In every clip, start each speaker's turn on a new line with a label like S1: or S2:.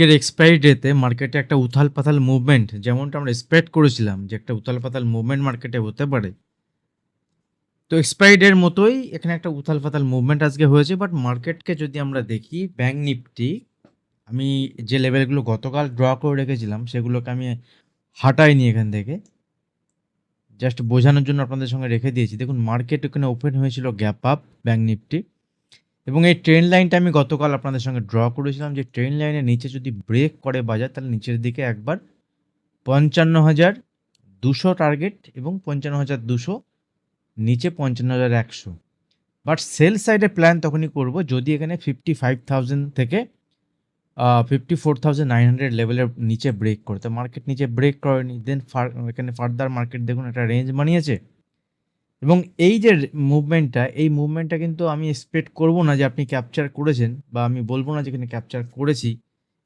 S1: আজকের এক্সপায়ারি ডেতে মার্কেটে একটা উথাল পাতাল মুভমেন্ট যেমনটা আমরা এক্সপেক্ট করেছিলাম যে একটা উথাল পাতাল মুভমেন্ট মার্কেটে হতে পারে। তো এক্সপায়ারি ডের মতোই এখানে একটা উথাল পাতাল মুভমেন্ট আজকে হয়েছে বাট মার্কেটকে যদি আমরা দেখি ব্যাঙ্ক নিফটি আমি যে লেভেলগুলো গতকাল ড্র করে রেখেছিলাম, সেগুলোকে আমি হাঁটাইনি এখান থেকে। জাস্ট বোঝানোর জন্য আপনাদের সঙ্গে রেখে দিয়েছি। দেখুন মার্কেট ওখানে ওপেন হয়েছিল গ্যাপ আপ ব্যাঙ্ক নিফটি এবং এই ট্রেন লাইনটা আমি গতকাল আপনাদের সঙ্গে ড্র করেছিলাম যে ট্রেন লাইনের নিচে যদি ব্রেক করে বাজার, তাহলে নিচের দিকে একবার পঞ্চান্ন হাজার দুশো টার্গেট এবং পঞ্চান্ন হাজার দুশো, নিচে পঞ্চান্ন হাজার একশো। বাট সেল সাইডে প্ল্যান তখনই করব যদি এখানে ফিফটি ফাইভ থাউজেন্ড থেকে fifty four thousand nine hundred লেভেলের নিচে ব্রেক করতে মার্কেট নিচে ব্রেক করেনি দেন ফার এখানে ফার্দার মার্কেট দেখুন একটা রেঞ্জ বানিয়েছে। এবং এই যে মুভমেন্টটা এই মুভমেন্টটা কিন্তু আমি এক্সপেক্ট করব না যে আপনি ক্যাপচার করেছেন বা আমি বলব না যে এখানে ক্যাপচার করেছি,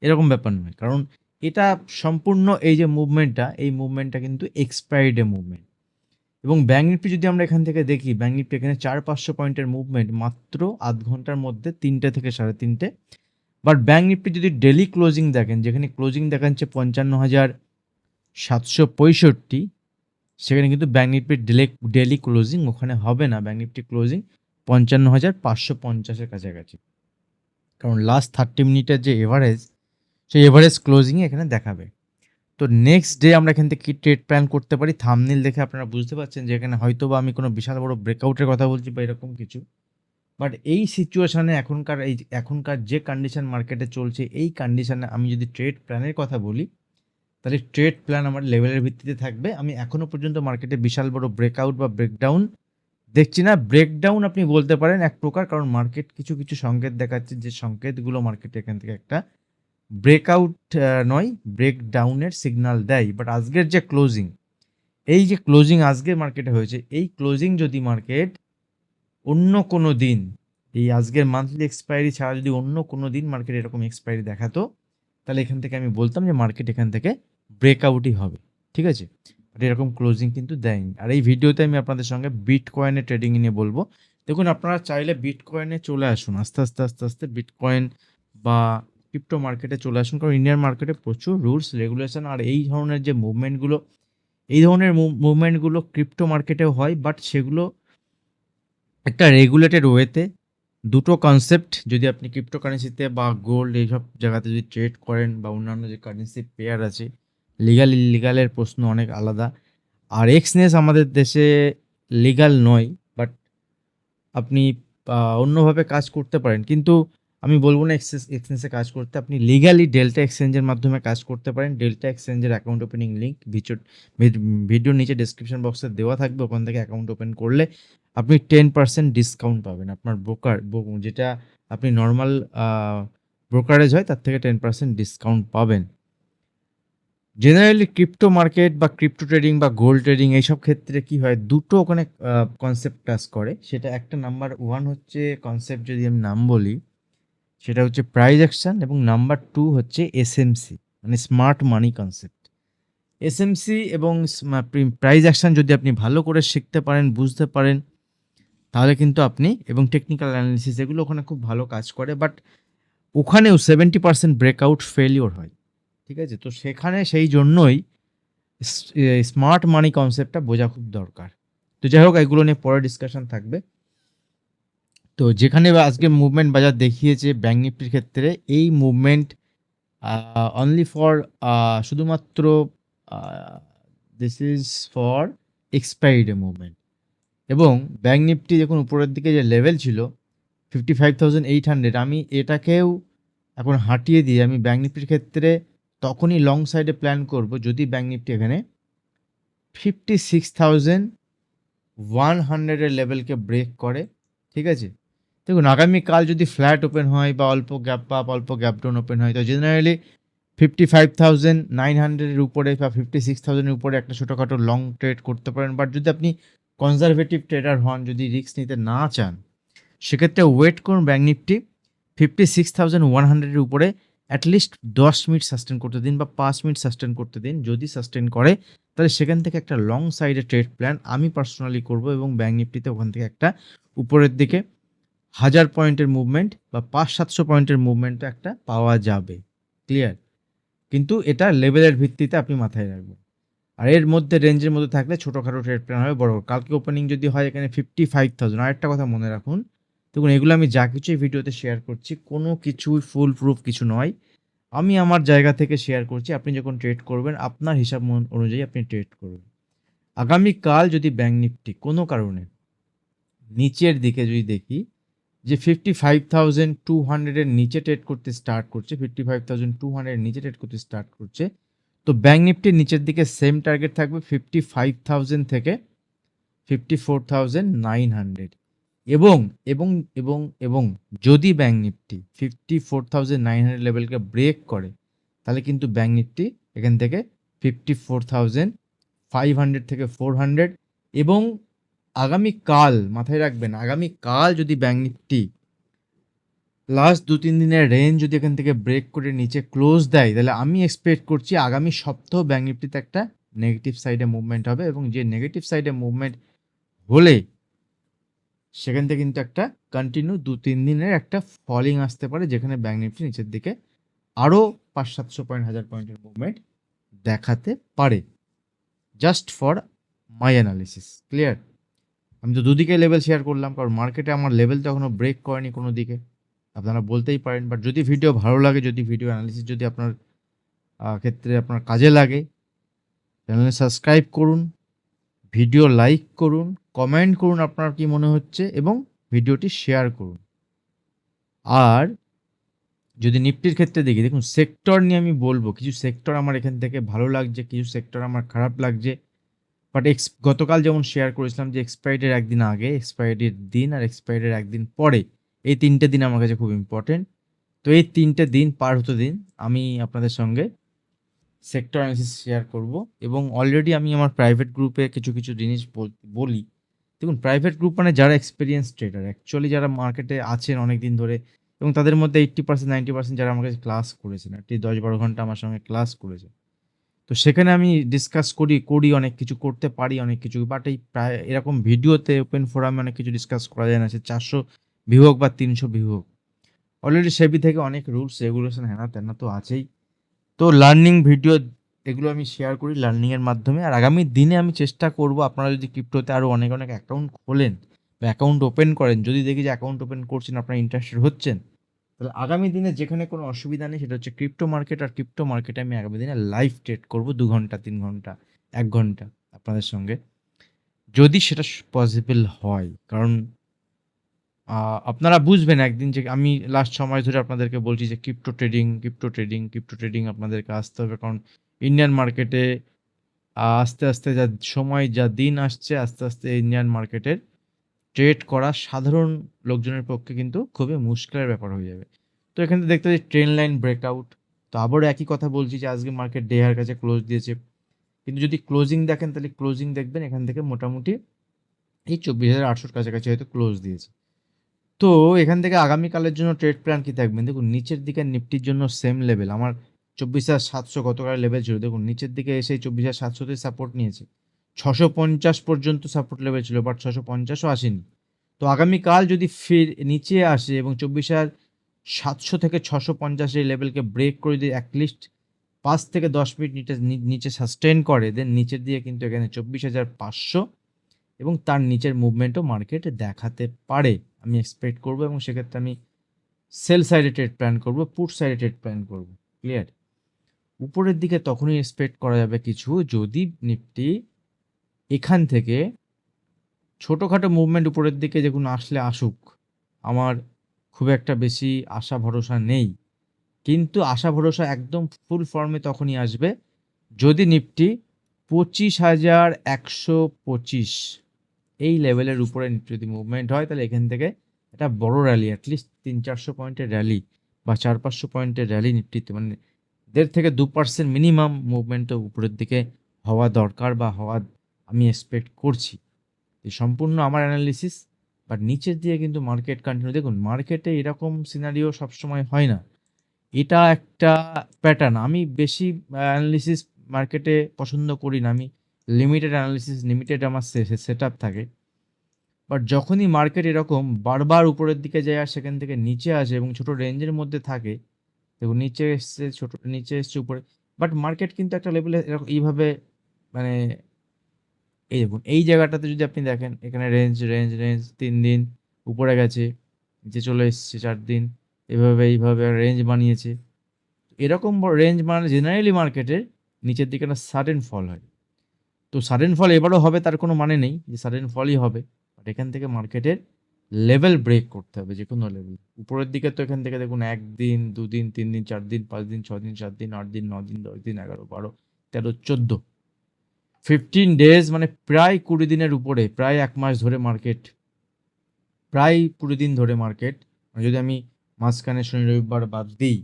S1: এরকম ব্যাপার নয়। কারণ এটা সম্পূর্ণ এই যে মুভমেন্টটা এই মুভমেন্টটা কিন্তু এক্সপায়ারি ডে মুভমেন্ট এবং ব্যাঙ্ক নিফটি যদি আমরা এখান থেকে দেখি ব্যাঙ্ক নিফটি এখানে চার পাঁচশো পয়েন্টের মুভমেন্ট মাত্র আধ ঘণ্টার মধ্যে তিনটে থেকে সাড়ে তিনটে। বাট ব্যাঙ্ক নিফটি যদি ডেলি ক্লোজিং দেখেন, যেখানে ক্লোজিং দেখাচ্ছে পঞ্চান্ন হাজার সাতশো পঁয়ষট্টি সেখানে কিন্তু ব্যাঙ্ক নিফটির ডেলি ডেলি ক্লোজিং ওখানে হবে না। ব্যাঙ্ক নিফটি ক্লোজিং পঞ্চান্ন হাজার পাঁচশো পঞ্চাশের কাছাকাছি। কারণ লাস্ট থার্টি মিনিটের যে এভারেজ সেই এভারেজ ক্লোজিংয়ে এখানে দেখাবে। তো নেক্সট ডে আমরা এখান থেকে কী ট্রেড প্ল্যান করতে পারি থামনিল দেখে আপনারা বুঝতে পারছেন যে এখানে হয়তো বা আমি কোনো বিশাল বড় ব্রেকআউটের কথা বলছি বা এরকম কিছু। বাট এই সিচুয়েশানে এখনকার, এই এখনকার যে কন্ডিশন মার্কেটে চলছে, এই কন্ডিশনে আমি যদি ট্রেড প্ল্যানের কথা বলি তাহলে ট্রেড প্ল্যান আমার লেভেলের ভিত্তিতে থাকবে। আমি এখনও পর্যন্ত মার্কেটে বিশাল বড় ব্রেকআউট বা ব্রেকডাউন দেখছি না। ব্রেকডাউন আপনি বলতে পারেন এক প্রকার, কারণ মার্কেট কিছু কিছু সংকেত দেখাচ্ছে যে সংকেতগুলো মার্কেটে এখান থেকে একটা ব্রেকআউট নয় ব্রেকডাউনের সিগন্যাল দেয়। বাট আজকের যে ক্লোজিং এই যে ক্লোজিং আজকে মার্কেটে হয়েছে, এই ক্লোজিং যদি মার্কেট অন্য কোনো দিন, এই আজকের মান্থলি এক্সপায়ারি ছাড়া যদি অন্য কোনো দিন মার্কেট এরকম এক্সপায়ারি দেখাতো, তাহলে এখান থেকে আমি বলতাম যে মার্কেট এখান থেকে ব্রেকআউটই হবে, ঠিক আছে? এরকম ক্লোজিং কিন্তু দেয়নি। আর এই ভিডিওতে আমি আপনাদের সঙ্গে বিট কয়েনের ট্রেডিং নিয়ে বলব। দেখুন, আপনারা চাইলে বিট কয়েনে চলে আসুন, আস্তে আস্তে আস্তে আস্তে বিট কয়েন বা ক্রিপ্টো মার্কেটে চলে আসুন। কারণ ইন্ডিয়ান মার্কেটে প্রচুর রুলস রেগুলেশন আর এই ধরনের যে মুভমেন্টগুলো এই ধরনের মুভমেন্টগুলো ক্রিপ্টো মার্কেটেও হয় বাট সেগুলো একটা রেগুলেটেড ওয়েতে দুটো কনসেপ্ট যদি আপনি ক্রিপ্টোকারেন্সিতে বা গোল্ড এইসব জায়গাতে যদি ট্রেড করেন বা অন্যান্য যে কারেন্সি পেয়ার আছে লিগাল ইলিগালের প্রশ্ন অনেক আলাদা। আর এক্সনেস আমাদের দেশে লিগাল নয় বাট আপনি অন্যভাবে কাজ করতে পারেন। কিন্তু আমি বলব না এক্সেস এক্সচেঞ্জে কাজ করতে, আপনি লিগালি ডেল্টা এক্সচেঞ্জের মাধ্যমে কাজ করতে পারেন। ডেল্টা এক্সচেঞ্জের অ্যাকাউন্ট ওপেনিং লিঙ্ক ভিডিও ভিডিওর নিচে ডিসক্রিপশন বক্সে দেওয়া থাকবে, ওখান থেকে অ্যাকাউন্ট ওপেন করলে আপনি টেন পার্সেন্ট ডিসকাউন্ট পাবেন। আপনার ব্রোকার যেটা আপনি নর্মাল ব্রোকারেজ হয়, তার থেকে টেন পার্সেন্ট ডিসকাউন্ট পাবেন। জেনারেলি ক্রিপ্টো মার্কেট বা ক্রিপ্টো ট্রেডিং বা গোল্ড ট্রেডিং এইসব ক্ষেত্রে কি হয়? দুটো ওখানে কনসেপ্ট কাজ করে। সেটা একটা নাম্বার ওয়ান হচ্ছে কনসেপ্ট যদি আমি নাম বলি, সেটা হচ্ছে প্রাইজ অ্যাকশন এবং নাম্বার টু হচ্ছে এসএমসি মানে স্মার্ট মানি কনসেপ্ট এসএমসি এবং প্রাইজ অ্যাকশন যদি আপনি ভালো করে শিখতে পারেন, বুঝতে পারেন, তাহলে কিন্তু আপনি এবং টেকনিক্যাল অ্যানালিসিস এগুলো ওখানে খুব ভালো কাজ করে। বাট ওখানেও সেভেন্টি পার্সেন্ট ব্রেকআউট ফেলিওর হয়। ঠিক আছে? তো সেখানে সেই জন্যই স্মার্ট মানি কনসেপ্টটা বোঝা খুব দরকার। তো যাই হোক, এগুলো নিয়ে পরে ডিসকাশন থাকবে। তো যেখানে আজকে মুভমেন্ট বাজার দেখিয়েছে ব্যাঙ্ক নিফটির ক্ষেত্রে, এই মুভমেন্ট অনলি ফর শুধুমাত্র this is for expiry day movement এবং ব্যাঙ্ক নিফটি যখন উপরের দিকে যে লেভেল ছিল fifty five thousand eight hundred আমি এটাকেও এখন হাঁটিয়ে দিয়ে, আমি ব্যাঙ্ক নিফটির ক্ষেত্রে তখনই লং সাইডে প্ল্যান করব যদি ব্যাঙ্ক নিফটি এখানে ফিফটি সিক্স থাউজেন্ড ওয়ান হান্ড্রেডের লেভেলকে ব্রেক করে, ঠিক আছে? দেখুন আগামীকাল যদি ফ্ল্যাট ওপেন হয় বা অল্প গ্যাপ আপ অল্প গ্যাপ ডাউন ওপেন হয়, তো generally fifty five thousand nine হান্ড্রেডের উপরে বা ফিফটি সিক্স থাউজেন্ডের উপরে একটা ছোটোখাটো লং ট্রেড করতে পারেন। বাট যদি আপনি কনজারভেটিভ ট্রেডার হন, যদি রিস্ক নিতে না চান, সেক্ষেত্রে ওয়েট করুন bank Nifty fifty six thousand one হান্ড্রেডের উপরে অ্যাটলিস্ট দশ মিনিট সাস্টেন করতে দিন বা পাঁচ মিনিট সাস্টেন করতে দিন। যদি সাস্টেন করে, তাহলে সেখান থেকে একটা লং সাইডে ট্রেড প্ল্যান আমি পার্সোনালি করব এবং ব্যাঙ্ক নিফটিতে ওখান থেকে একটা উপরের দিকে হাজার পয়েন্টের মুভমেন্ট বা পাঁচ সাতশো পয়েন্টের মুভমেন্ট একটা পাওয়া যাবে। ক্লিয়ার কিন্তু এটা লেভেলের ভিত্তিতে আপনি মাথায় রাখবেন। আর এর মধ্যে রেঞ্জের মধ্যে থাকলে ছোটোখাটো ট্রেড প্ল্যান হবে, বড়। কালকে ওপেনিং যদি হয়, এখানে ফিফটি ফাইভ থাউজেন্ড আরেকটা কথা মনে রাখুন দেখুন, এগুলো আমি যা কিছু ভিডিওতে শেয়ার করছি, কোনো কিছুই ফুল প্রুফ কিছু নয়। আমি আমার জায়গা থেকে শেয়ার করছি, আপনি যখন ট্রেড করবেন, আপনার হিসাব মন- অনুযায়ী আপনি ট্রেড করবেন আগামীকাল যদি ব্যাঙ্ক নিফটি কোনো কারণে নিচের দিকে যদি দেখি, যে ফিফটি ফাইভ থাউজেন্ড টু হান্ড্রেডের নিচে ট্রেড করতে স্টার্ট করছে fifty five thousand two hundred নিচে ট্রেড করতে স্টার্ট করছে, তো ব্যাঙ্ক নিফটির নিচের দিকে সেম টার্গেট থাকবে ফিফটি ফাইভ থাউজেন্ড থেকে fifty four thousand nine hundred এবং এবং এবং এবং যদি bank Nifty fifty four thousand nine hundred লেভেলকে break করে, তাহলে কিন্তু ব্যাঙ্ক নিফটি এখান থেকে fifty four thousand five hundred থেকে ফোর হান্ড্রেড এবং আগামীকাল মাথায় রাখবেন আগামীকাল যদি ব্যাঙ্ক নিফটি লাস্ট দু, তিন দিনের রেঞ্জ যদি এখান থেকে ব্রেক করে নিচে ক্লোজ দেয়, তাহলে আমি এক্সপেক্ট করছি আগামী সপ্তাহ ব্যাঙ্ক নিফটিতে একটা নেগেটিভ সাইডে মুভমেন্ট হবে এবং যে নেগেটিভ সাইডে মুভমেন্ট হলে সেখান থেকে কিন্তু একটা কন্টিনিউ দু তিন দিনের একটা ফলিং আসতে পারে, যেখানে ব্যাঙ্ক নিফটি নিচের দিকে আরও পাঁচ সাতশো পয়েন্ট হাজার পয়েন্টের মুভমেন্ট দেখাতে পারে। Just for my analysis clear আমি তো দুদিকে লেভেল শেয়ার করলাম, কারণ মার্কেটে আমার লেভেল তো এখনও ব্রেক করেনি কোনো দিকে। আপনারা বলতেই পারেন বাট যদি ভিডিও ভালো লাগে, যদি ভিডিও অ্যানালিসিস যদি আপনার ক্ষেত্রে আপনার কাজে লাগে চ্যানেলে সাবস্ক্রাইব করুন ভিডিও লাইক করুন কমেন্ট করুন আপনার কি মনে হচ্ছে এবং ভিডিওটি শেয়ার করুন। আর যদি নিফটির ক্ষেত্রে দেখি, দেখুন, সেক্টর নিয়ে আমি বলব, কিছু সেক্টর আমার এখান থেকে ভালো লাগছে, কিছু সেক্টর আমার খারাপ লাগছে। বাট এক্স গতকাল যেমন শেয়ার করেছিলাম যে এক্সপায়ারির একদিন আগে এক্সপায়ারির দিন আর এক্সপায়ারির একদিন পরে, এই তিনটে দিন আমার কাছে খুব ইম্পর্টেন্ট তো এই তিনটে দিন পার হতে দিন আমি আপনাদের সঙ্গে সেক্টর অ্যানালিসিস শেয়ার করব এবং অলরেডি আমি আমার প্রাইভেট গ্রুপে কিছু কিছু জিনিস বল- দেখুন প্রাইভেট গ্রুপ মানে যারা এক্সপিরিয়েন্স ট্রেডার অ্যাকচুয়ালি যারা মার্কেটে আছেন অনেক দিন ধরে এবং তাদের মধ্যে এইট্টি পার্সেন্ট নাইনটি পার্সেন্ট যারা আমার কাছে ক্লাস করেছেন একটি দশ বারো ঘণ্টা আমার সঙ্গে ক্লাস করেছে। তো সেখানে আমি ডিসকাস করি করি, অনেক কিছু করতে পারি, অনেক কিছু বাট এই প্রায় এরকম ভিডিওতে ওপেন ফোরামে অনেক কিছু ডিসকাস করা যায় না, সে চারশো ভিউ হোক বা তিনশো ভিউ হোক অলরেডি সেবি থেকে অনেক রুলস রেগুলেশন হ্যানা ত্যানা তো আছেই। তো লার্নিং ভিডিও এগুলো আমি শেয়ার করি লার্নিংয়ের মাধ্যমে। আর আগামী দিনে আমি চেষ্টা করব আপনারা যদি ক্রিপ্টোতে আরও অনেক অনেক অ্যাকাউন্ট খোলেন বা অ্যাকাউন্ট ওপেন করেন, যদি দেখি যে অ্যাকাউন্ট ওপেন করছেন, আপনারা ইন্টারেস্টেড হচ্ছেন, তাহলে আগামী দিনে যেখানে কোনো অসুবিধা নেই, সেটা হচ্ছে ক্রিপ্টো মার্কেট আর ক্রিপ্টো মার্কেটে আমি আগামী দিনে লাইভ ট্রেড করব দু ঘণ্টা, তিন ঘণ্টা, এক ঘণ্টা আপনাদের সঙ্গে। যদি সেটা পসিবল হয়, কারণ আপনারা বুঝবেন একদিন যে আমি লাস্ট সময় ধরে আপনাদেরকে বলছি যে crypto trading crypto trading crypto trading আপনাদেরকে আসতে হবে। কারণ ইন্ডিয়ান মার্কেটে আস্তে আস্তে যা সময়, যা দিন আসছে, আস্তে আস্তে ইন্ডিয়ান মার্কেটের ট্রেড করা সাধারণ লোকজনের পক্ষে কিন্তু খুবই মুশকিলের ব্যাপার হয়ে যাবে। তো এখানে দেখতে পাচ্ছি ট্রেন লাইন ব্রেকআউট তো আবারও একই কথা বলছি যে আজকে মার্কেট ডেহার কাছে ক্লোজ দিয়েছে। কিন্তু যদি ক্লোজিং দেখেন, তাহলে ক্লোজিং দেখবেন, এখান থেকে মোটামুটি এই চব্বিশ হাজার আটশোর কাছাকাছি হয়তো ক্লোজ দিয়েছে। তো এখান থেকে আগামীকালের জন্য ট্রেড প্ল্যান কী থাকবেন দেখুন, নিচের দিকে নিফটির জন্য সেম লেভেল আমার চব্বিশ হাজার সাতশো গতকাল লেভেল ছিল। দেখুন, নিচের দিকে এসে চব্বিশ হাজার সাতশোতে সাপোর্ট নিয়েছে। ছশো পঞ্চাশ পর্যন্ত সাপোর্ট লেভেল ছিল বাট ছশো পঞ্চাশও আসেনি। তো আগামীকাল যদি ফির নিচে আসে এবং চব্বিশ হাজার সাতশো থেকে ছশো পঞ্চাশ এই লেভেলকে ব্রেক করে দিয়ে অ্যাটলিস্ট পাঁচ থেকে দশ মিনিট নিচে নিচে সাস্টেন করে দেন নিচের দিয়ে কিন্তু এখানে চব্বিশ হাজার পাঁচশো এবং তার নিচের মুভমেন্টও মার্কেটে দেখাতে পারে। আমি এক্সপেক্ট করব এবং সেক্ষেত্রে আমি সেল সাইডে ট্রেড প্ল্যান করব পুট সাইডে ট্রেড প্ল্যান করব। ক্লিয়ার উপরের দিকে তখনই এক্সপেক্ট করা যাবে কিছু যদি নিফটি এখান থেকে ছোটোখাটো মুভমেন্ট উপরের দিকে দেখুন আসলে আসুক, আমার খুব একটা বেশি আশা ভরসা নেই। কিন্তু আশা ভরসা একদম ফুল ফর্মে তখনই আসবে যদি নিফটি পঁচিশ হাজার একশো পঁচিশ এই লেভেলের উপরে যদি মুভমেন্ট হয়, তাহলে এখান থেকে একটা বড় র্যালি অ্যাটলিস্ট তিন চারশো পয়েন্টের র্যালি বা চার পাঁচশো পয়েন্টের র্যালি নিফটিতে মানে দেড় থেকে দু পার্সেন্ট মিনিমাম মুভমেন্ট তো উপরের দিকে হওয়া দরকার বা হওয়া আমি এক্সপেক্ট করছি। সম্পূর্ণ আমার অ্যানালিসিস বাট নিচের দিয়ে কিন্তু মার্কেট কন্টিনিউ দেখুন মার্কেটে এরকম সিনারিও সবসময় হয় না। এটা একটা প্যাটার্ন আমি বেশি অ্যানালিসিস মার্কেটে পছন্দ করি না, আমি লিমিটেড অ্যানালিসিস লিমিটেড আমার সেট আপ থাকে। বাট যখনই মার্কেট এরকম বারবার উপরের দিকে যায় আর সেখান থেকে নিচে আসে এবং ছোট রেঞ্জের মধ্যে থাকে দেখুন, নিচে এসছে ছোট নিচে এসছে, উপরে। বাট মার্কেট কিন্তু একটা লেভেলে এরকম এইভাবে মানে এই দেখুন, এই জায়গাটাতে যদি আপনি দেখেন, এখানে রেঞ্জ রেঞ্জ রেঞ্জ তিন দিন, উপরে গেছে, নিচে চলে এসছে চার দিন, এভাবে, এইভাবে রেঞ্জ বানিয়েছে। এরকম রেঞ্জ মানে জেনারেলি মার্কেটের নিচের দিকে একটা সাডেন ফল হয়। তো সাডেন ফল এবারও হবে, তার কোনো মানে নেই যে সাডেন ফলই হবে। বাট এখান থেকে মার্কেটের লেভেল ব্রেক করতে হবে যে কোনো লেভেল উপরের দিকে তো এখান থেকে দেখুন একদিন, দুদিন তিন দিন চার দিন পাঁচ দিন ছ দিন সাত দিন আট দিন ন দিন দশ দিন এগারো, বারো, তেরো, চোদ্দ। ফিফটিন ডেজ মানে প্রায় কুড়ি দিনের উপরে, প্রায় এক মাস ধরে মার্কেট প্রায় কুড়ি দিন ধরে মার্কেট যদি আমি মাঝখানে শনি, রবিবার বাদ দিই,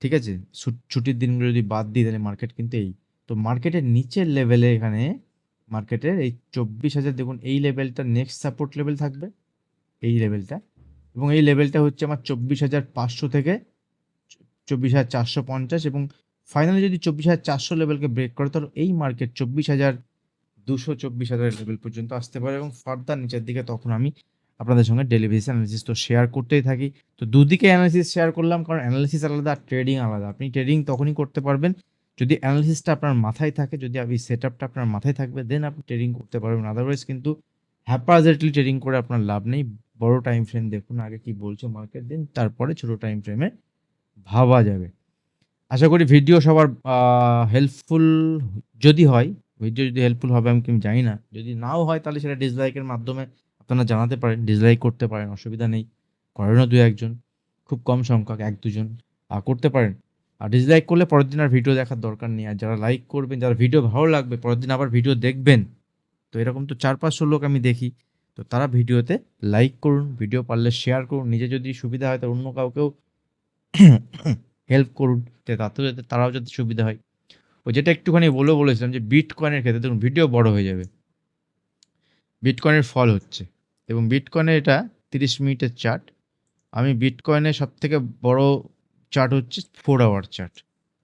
S1: ঠিক আছে? ছুট- ছুটির দিনগুলো যদি বাদ দিই, তাহলে মার্কেট কিন্তু এই। তো মার্কেটের নিচের লেভেলে এখানে মার্কেটের এই চব্বিশ হাজার, দেখুন এই লেভেলটা নেক্সট সাপোর্ট লেভেল থাকবে। এই লেভেলটা এবং এই লেভেলটা হচ্ছে আমার চব্বিশ হাজার পাঁচশো থেকে চব্বিশ হাজার চারশো পঞ্চাশ এবং ফাইনালি যদি চব্বিশ হাজার চারশো লেভেলকে ব্রেক করে, তাহলে এই মার্কেট চব্বিশ হাজার দুশো চব্বিশ হাজার লেভেল পর্যন্ত আসতে পারে এবং ফার্দার নিচের দিকে তখন আমি আপনাদের সঙ্গে ডেলি অ্যানালিসিস তো শেয়ার করতেই থাকি। তো দুদিকে অ্যানালিসিস শেয়ার করলাম, কারণ অ্যানালিসিস আলাদা, আর ট্রেডিং আলাদা। আপনি ট্রেডিং তখনই করতে পারবেন। যদি অ্যানালিসিসটা আপনার মাথায় থাকে, যদি আপনি সেট আপটা আপনার মাথায় থাকবে দেন আপনি ট্রেডিং করতে পারবেন। আদারওয়াইজ কিন্তু হ্যাপাজেটলি ট্রেডিং করে আপনার লাভ নেই। বড় টাইম ফ্রেম দেখুন, আগে কি বলছে মার্কেট দিন, তারপরে ছোট টাইম ফ্রেমে ভাবা যাবে। আশা করি ভিডিও সবার হেল্পফুল যদি হয় ভিডিও যদি হেল্পফুল হবে, আমি কিন্তু জানি না। যদি নাও হয়, তাহলে সেটা ডিসলাইকের মাধ্যমে আপনারা জানাতে পারেন ডিসলাইক করতে পারেন, অসুবিধা নেই। করেনও দু একজন, খুব কম সংখ্যক, এক দুজন করতে পারেন। আর ডিসলাইক করলে পরের দিন আর ভিডিও দেখার দরকার নেই। আর যারা লাইক করবেন, যারা ভিডিও ভালো লাগবে, পরের দিন আবার ভিডিও দেখবেন। তো এরকম তো চার পাঁচশো লোক আমি দেখি। তো তারা ভিডিওতে লাইক করুন ভিডিও পারলে শেয়ার করুন, নিজে যদি সুবিধা হয় তো অন্য কাউকেও হেল্প করুন তাতেও যাতে তারাও যাতে সুবিধা হয়। ও যেটা একটুখানি বলে বলেছিলাম যে বিট কয়েনের ক্ষেত্রে দেখুন ভিডিও বড় হয়ে যাবে। বিটকয়েনের ফল হচ্ছে। এবং বিটকয়েনের এটা তিরিশ মিনিটের চার্ট আমি বিটকয়েনের সব থেকে বড় চার্ট হচ্ছে ফোর আওয়ার চার্ট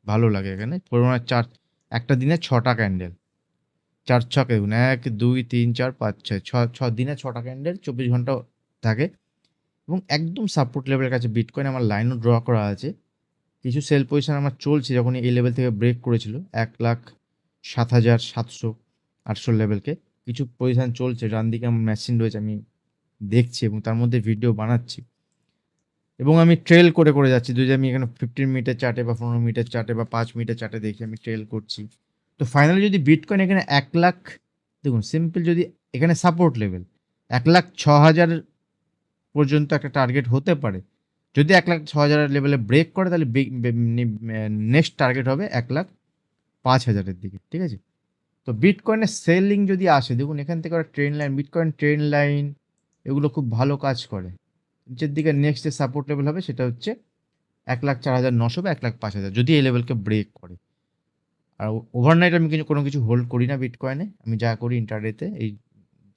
S1: ভালো লাগে এখানে। ফোর আওয়ার চার্ট একটা দিনে ছটা ক্যান্ডেল চার ছকে দেখুন, এক, দুই, তিন, চার, পাঁচ, ছয়, ছ ছ, দিনে ছটা ক্যান্ডেল চব্বিশ ঘণ্টা থাকে এবং একদম সাপোর্ট লেভেলের কাছে বিটকয়েন আমার লাইনও ড্র করা আছে। কিছু সেল পজিশন আমার চলছে যখন এই লেভেল থেকে ব্রেক করেছিল, এক লাখ সাত হাজার সাতশো আটশো লেভেলকে কিছু পজিশন চলছে, ডান দিকে আমার মেশিন রয়েছে, আমি দেখছি এবং তার মধ্যে ভিডিও বানাচ্ছি। এবং আমি ট্রেল করে করে যাচ্ছি। যদি আমি এখানে ফিফটিন মিটার চার্টে বা পনেরো মিটার চার্টে বা পাঁচ মিটার চার্টে দেখি, আমি ট্রেল করছি। তো ফাইনালি যদি বিটকয়েন এখানে এক লাখ, দেখুন সিম্পল যদি এখানে সাপোর্ট লেভেল এক লাখ ছ হাজার পর্যন্ত একটা টার্গেট হতে পারে। যদি এক লাখ ছ হাজার লেভেলে ব্রেক করে, তাহলে নেক্সট টার্গেট হবে এক লাখ পাঁচ হাজারের দিকে, ঠিক আছে? তো বিটকয়েনের সেলিং যদি আসে, দেখুন, এখান থেকে একটা trend line Bitcoin trend line এগুলো খুব ভালো কাজ করে। নিচের দিকে নেক্সট যে সাপোর্ট লেভেল হবে, সেটা হচ্ছে এক লাখ চার হাজার নশো বা এক লাখ পাঁচ হাজার, যদি এই লেভেলকে ব্রেক করে। আর ওভারনাইট আমি কিন্তু কোনো কিছু হোল্ড করি না বিটকয়েনে আমি যা করি ইন্টারনেটে এই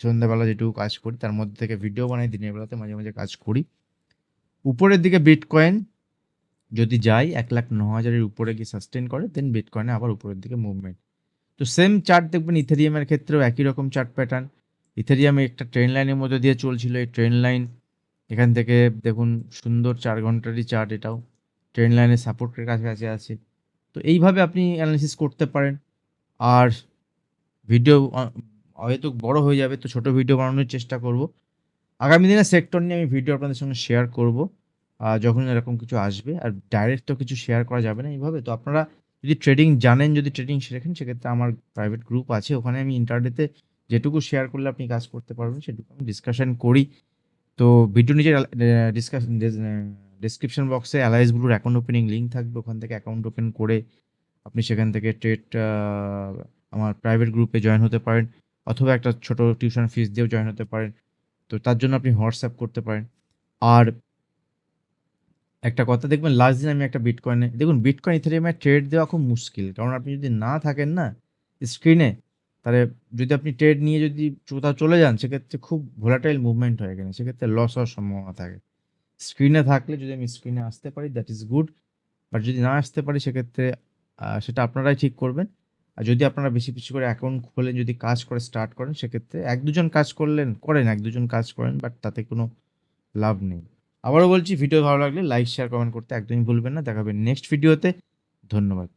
S1: সন্ধ্যাবেলা যেটুকু কাজ করি, তার মধ্যে থেকে ভিডিও বানাই, দিনের বেলাতে মাঝে মাঝে কাজ করি। উপরের দিকে বিটকয়েন যদি যাই, এক লাখ ন হাজারের উপরে গিয়ে সাস্টেন করে দেন বিটকয়েনে আবার উপরের দিকে মুভমেন্ট তো সেম চার্ট দেখবেন ইথেরিয়ামের ক্ষেত্রেও একই রকম চার্ট প্যাটার্ন ইথেরিয়ামে একটা ট্রেন লাইনের মধ্যে দিয়ে চলছিল, এই ট্রেন লাইন এখান থেকে দেখুন সুন্দর চার ঘন্টারই চার্ট এটাও। ট্রেন লাইনের সাপোর্টের কাছাকাছি আছে। তো এইভাবে আপনি অ্যানালিসিস করতে পারেন। আর ভিডিও হয়তো বড় হয়ে যাবে, তো ছোট ভিডিও বানানোর চেষ্টা করব। আগামী দিনে সেক্টর নিয়ে আমি ভিডিও আপনাদের সঙ্গে শেয়ার করব। যখন এরকম কিছু আসবে, আর ডাইরেক্ট তো কিছু শেয়ার করা যাবে না এইভাবে। তো আপনারা যদি ট্রেডিং জানেন, যদি ট্রেডিং শেখেন, সেক্ষেত্রে আমার প্রাইভেট গ্রুপ আছে। ওখানে আমি ইন্টারনেটে যেটুকু শেয়ার করলে আপনি কাজ করতে পারবেন, সেটুকু আমি ডিসকাশন করি। তো ভিডিও নিচে ডিসকাশন ডিসক্রিপশন বক্সে অ্যালাইসগুলোর অ্যাকাউন্ট ওপেনিং লিঙ্ক থাকবে, ওখান থেকে অ্যাকাউন্ট ওপেন করে আপনি সেখান থেকে ট্রেড আমার প্রাইভেট গ্রুপে জয়েন হতে পারেন অথবা একটা ছোট টিউশন ফিস দিয়েও জয়েন হতে পারেন। তো তার জন্য আপনি হোয়াটসঅ্যাপ করতে পারেন। আর একটা কথা দেখবেন লাস্ট দিন আমি একটা বিটকয়েনে দেখুন বিটকয়েন ইথেরিয়ামে ট্রেড দেওয়া খুব মুশকিল, কারণ আপনি যদি না থাকেন না স্ক্রিনে তাহলে যদি আপনি ট্রেড নিয়ে যদি কোথাও চলে যান, সেক্ষেত্রে খুব ভোলাটাইল মুভমেন্ট হয় এখানে সেক্ষেত্রে লস হওয়ার সম্ভাবনা থাকে। স্ক্রিনে থাকলে যদি আমি স্ক্রিনে আসতে পারি দ্যাট ইজ গুড বাট যদি না আসতে পারি, সেক্ষেত্রে সেটা আপনারাই ঠিক করবেন। আর যদি আপনারা বেশি বেশি করে অ্যাকাউন্ট খোলেন, যদি কাজ করে স্টার্ট করেন, সেক্ষেত্রে এক দুজন কাজ করলেন, করেন, এক দুজন কাজ করেন বাট তাতে কোনো লাভ নেই। আবারও বলছি ভিডিও ভালো লাগলে লাইক শেয়ার কমেন্ট করতে একদমই ভুলবেন না। দেখাবেন নেক্সট ভিডিওতে ধন্যবাদ।